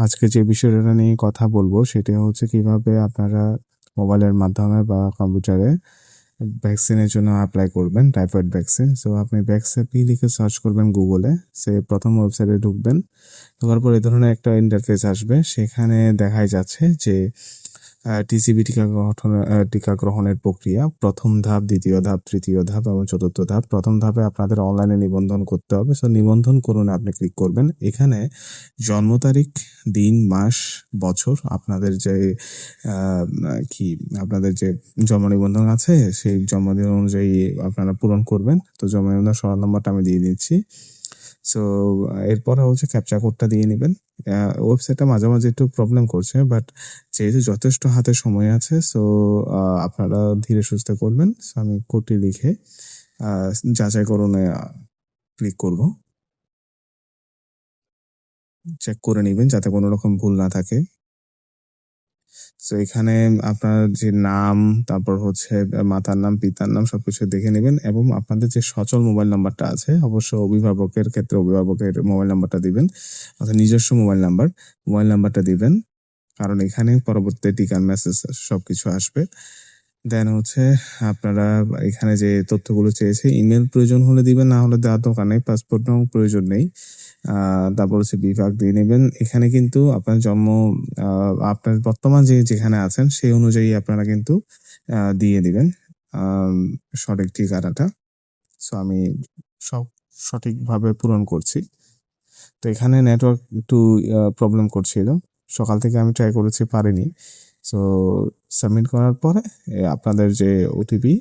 আজকে যে বিষয়টা নিয়ে কথা বলব সেটা হচ্ছে কীভাবে আপনারা মোবাইলের মাধ্যমে বা কম্পিউটারে ভ্যাকসিনের জন্য অ্যাপ্লাই করবেন টাইফয়েড ভ্যাকসিন সো আপনি ভ্যাকসিপি লিখে সার্চ করবেন গুগলে সে প্রথম ওয়েবসাইটে ঢুকবেন। ঢোকার পর এই ধরনের একটা ইন্টারফেস আসবে। সেখানে দেখাই যাচ্ছে যে টিসিবি টিকা গঠন টিকা গ্রহণের প্রক্রিয়া, প্রথম ধাপ, দ্বিতীয় ধাপ, তৃতীয় ধাপ এবং চতুর্থ ধাপ। প্রথম ধাপে আপনাদের অনলাইনে নিবন্ধন করতে হবে। সো নিবন্ধন করুন, আপনি ক্লিক করবেন। এখানে জন্ম তারিখ, দিন, মাস, বছর আপনাদের যে কি, আপনাদের যে জন্ম নিবন্ধন আছে, সেই জন্মদিন অনুযায়ী আপনারা পূরণ করবেন। তো জন্ম নিবন্ধন সরল নম্বরটা আমি দিয়ে দিচ্ছি। সো এরপরে হচ্ছে ক্যাপচা কোডটা দিয়ে নেবেন। ওয়েবসাইটটা মাঝে মাঝে একটু প্রবলেম করছে বাট যেহেতু যথেষ্ট হাতে সময় আছে সো আপনারা ধীরে সুস্থে করবেন। সো আমি কোডটি লিখে যাচাইকরণে ক্লিক করব। চেক করে নেবেন যাতে কোনো রকম ভুল না থাকে। তো এখানে আপনার যে নাম, তারপর হচ্ছে মাতার নাম, পিতার নাম, সবকিছু দেখে নেবেন এবং আপনাদের যে সচল মোবাইল নাম্বারটা আছে, অবশ্য অভিভাবকের ক্ষেত্রে অভিভাবকের মোবাইল নাম্বারটা দিবেন, অর্থাৎ নিজস্ব মোবাইল নাম্বার, মোবাইল নাম্বারটা দিবেন, কারণ এখানে পরবর্তী টিকার মেসেজ, সবকিছু আসবে। দেন হচ্ছে আপনারা এখানে যে তথ্যগুলো চেয়েছে, ইমেল প্রয়োজন হলে দিবেন, না হলে দেওয়ার দরকার নেই, পাসপোর্ট নাম প্রয়োজন নেই। তারপর হচ্ছে বিভাগ দিয়ে নেবেন। এখানে কিন্তু আপনার জন্ম আপনার বর্তমান যে যেখানে আছেন, সেই অনুযায়ী আপনারা কিন্তু দিয়ে দিবেন সঠিক ঠিকানাটা। সো আমি সব সঠিকভাবে পূরণ করছি। তো এখানে নেটওয়ার্ক একটু প্রবলেম করছিল। সকাল থেকে আমি ট্রাই করেছি, পারিনি। সো সাবমিট করার পরে আপনাদের যে ওটিপি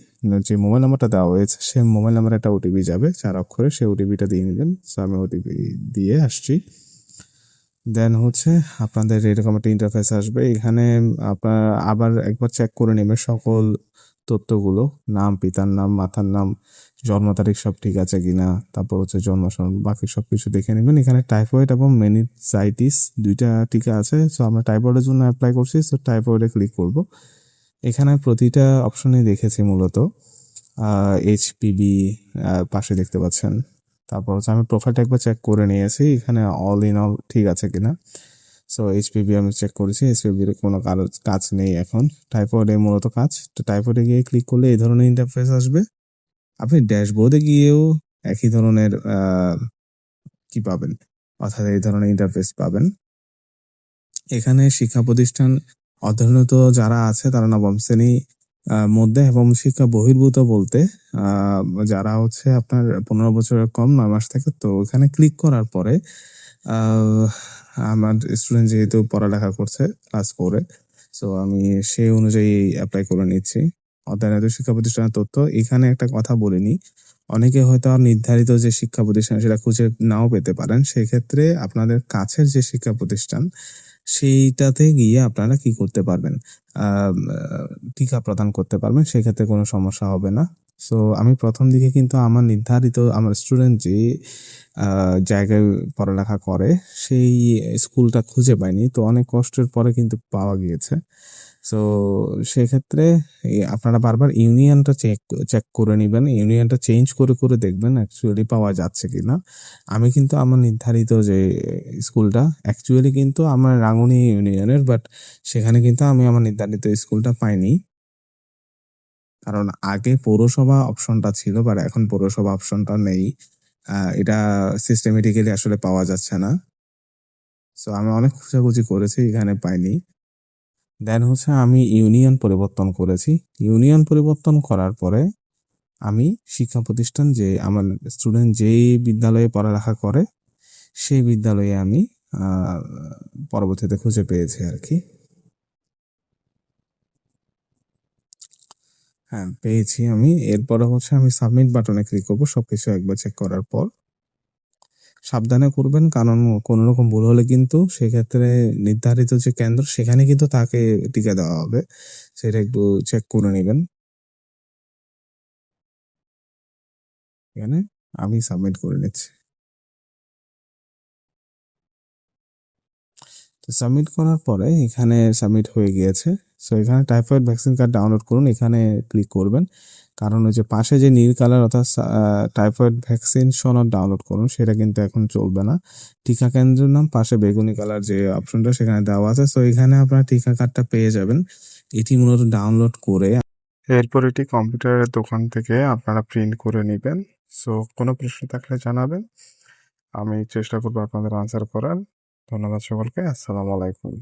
যে মোবাইল নাম্বারটা দেওয়া হয়েছে, সেই মোবাইল নাম্বারে একটা ওটিপি যাবে চার অক্ষরে সেই ওটিপিটা দিয়ে নেবেন। সো আমি ওটিপি দিয়ে আসছি। দেন হচ্ছে আপনাদের এরকম একটা ইন্টারফেস আসবে। এখানে আপনার আবার একবার চেক করে নেবেন সকল তথ্যগুলো নাম, পিতার নাম, মাতার নাম, জন্ম তারিখ সব ঠিক আছে কিনা, তারপর হচ্ছে জন্ম বাকি সব কিছু দেখে নেবেন। এখানে টাইফয়েড এবং মেনিসাইটিস দুইটা টিকা আছে সো আমরা টাইফয়েডের জন্য অ্যাপ্লাই করছি সো টাইফয়েডে ক্লিক করব। এখানে প্রতিটা অপশনে দেখেছি মূলত এইচপিবি পাশে দেখতে পাচ্ছেন। তারপর হচ্ছে আমি প্রোফাইলটা একবার চেক করে নিয়েছি, এখানে অল ইন অল ঠিক আছে কিনা। সো এইচপিভি আমি চেক করেছি এইচপিভির কোনো কারো- কাজ নেই এখন। টাইফয়েডে মূলত কাজ। তো টাইফয়েডে গিয়ে ক্লিক করলে এই ধরনের ইন্টারফেস আসবে। আপনি ড্যাশবোর্ডে গিয়েও একই ধরনের কি পাবেন? অর্থাৎ এই ধরনের ইন্টারফেস পাবেন। এখানে শিক্ষা প্রতিষ্ঠান অধ্যয়নরত যারা আছে, তারা নবম শ্রেণি মধ্যে এবং শিক্ষা বহির্ভূত বলতে যারা হচ্ছে আপনার পনেরো বছরের কম, নয় মাস থেকে, তো ওখানে ক্লিক করার পরে আমার স্টুডেন্ট যেহেতু পড়ালেখা করছে ক্লাস ফোরে সো আমি সেই অনুযায়ী অ্যাপ্লাই করে নিচ্ছি। অধ্যয়নত শিক্ষা প্রতিষ্ঠানের তথ্য, এখানে একটা কথা বলিনি অনেকে হয়তো আর নির্ধারিত যে শিক্ষা প্রতিষ্ঠান সেটা খুঁজে নাও পেতে পারেন, সেক্ষেত্রে আপনাদের কাছের যে শিক্ষা প্রতিষ্ঠান, সেইটাতে গিয়ে আপনারা কি করতে পারবেন টিকা প্রদান করতে পারবেন, সেক্ষেত্রে কোনো সমস্যা হবে না। সো আমি প্রথম দিকে কিন্তু আমার নির্ধারিত, আমার স্টুডেন্ট যে জায়গায় পড়ালেখা করে, সেই স্কুলটা খুঁজে পাইনি তো অনেক কষ্টের পরে কিন্তু পাওয়া গিয়েছে। সো সেক্ষেত্রে আপনারা বারবার ইউনিয়নটা চেক চেক করে নেবেন। ইউনিয়নটা চেঞ্জ করে করে দেখবেন অ্যাকচুয়ালি পাওয়া যাচ্ছে কিনা। আমি কিন্তু আমার নির্ধারিত যে স্কুলটা অ্যাকচুয়ালি কিন্তু আমার রাঙুনি ইউনিয়নের বাট সেখানে কিন্তু আমি আমার নির্ধারিত স্কুলটা পাইনি। কারণ আগে পৌরসভা অপশনটা ছিল বাট এখন পৌরসভা অপশনটা নেই। এটা সিস্টেমেটিক্যালি আসলে পাওয়া যাচ্ছে না। সো আমি অনেক খোঁজাখুঁজি করেছি, এখানে পাইনি। দেন হচ্ছে আমি ইউনিয়ন পরিবর্তন করেছি। ইউনিয়ন পরিবর্তন করার পরে আমি শিক্ষা প্রতিষ্ঠান যে আমার স্টুডেন্ট যেই বিদ্যালয়ে পড়ালেখা করে, সেই বিদ্যালয়ে আমি পরবর্তীতে খুঁজে পেয়েছি আর কি। হ্যাঁ পেয়েছি আমি। এরপরে হচ্ছে আমি সাবমিট বাটনে ক্লিক করব, সবকিছু একবার চেক করার পর। সাবধানে করবেন, কারণ কোনো রকম ভুল হলে কিন্তু সেক্ষেত্রে নির্ধারিত যে কেন্দ্র, সেখানে কিন্তু তাকে টিকা দেওয়া হবে। সেটা একটু চেক করে নেবেন। এখানে আমি সাবমিট করে নিচ্ছি। তো সাবমিট করার পরে এখানে সাবমিট হয়ে গিয়েছে। সো এখানে টাইফয়েড ভ্যাকসিন কার্ড ডাউনলোড করুন, এখানে ক্লিক করবেন। কারণ ওই যে পাশে যে নীল কালার অর্থাৎ টাইফয়েড ভ্যাকসিন সনদ ডাউনলোড করুন, সেটা কিন্তু এখন চলবে না। টিকা কেন্দ্রের নাম, পাশে বেগুনি কালার যে অপশনটা সেখানে দেওয়া আছে। সো এখানে আপনারা টিকা কার্ডটা পেয়ে যাবেন। এটি মূলত ডাউনলোড করে এরপর এটি কম্পিউটারের দোকান থেকে আপনারা প্রিন্ট করে নেবেন। সো কোনো প্রশ্ন থাকলে জানাবেন। আমি চেষ্টা করব আপনাদের আনসার করার। ধন্যবাদ সকলকে। আসসালামু আলাইকুম।